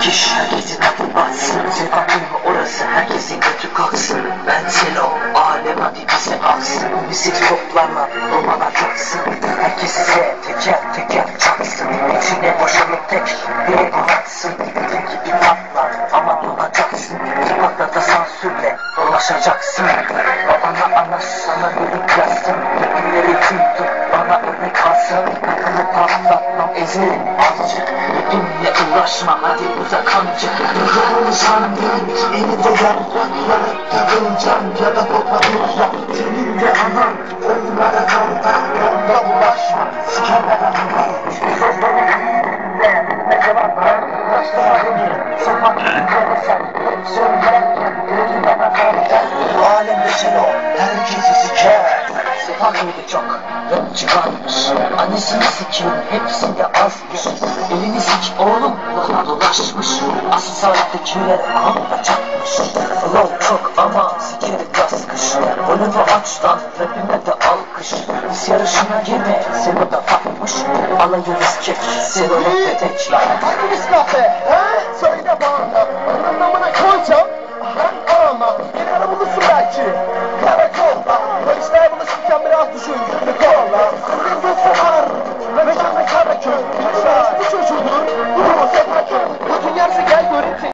dikiş Herkesin aklı batsın Sokak mı orası herkesin götü kalksın Ben Selo alem hadi bize aksın Müzik toplarla romana taksın Herkes ise teker teker çaksın İçine boşalıp tek bir bıraksın Dediğin gibi patlar ama dolacaksın Sokaklarda sansürle dolaşacaksın Babana ana sana yürük yazsın Günleri tüydü bana örnek alsın Kapını patlatmam ezerim azıcık Benimle uğraşma hadi uzak amca Yolunu sandın, yeni de yapraklara takılacağım ya da koparacağım. Senin de anan onlara kaldı, onunla ulaşma. Sikerler anamı. Ne? Başlama beni Sokak sen Hep söylerken Gözü bana kalacak Bu alemde Selo, herkesi siker. Mıydı çok Rapçi varmış Annesini sikin Hepsi de oğlum Dolaşmış Asıl saattekiler Ahanda çakmış Flow çok ama Sikeri yaz kış Volümü aç lan Rapime de alkış Biz yarışına girme Selo da fatmış Alayınız kek Selo rapte tek lan Hanginiz kafe? He? Söyle bana. Anlamına koyacağım. Ben arama. Beni ara bulursun belki.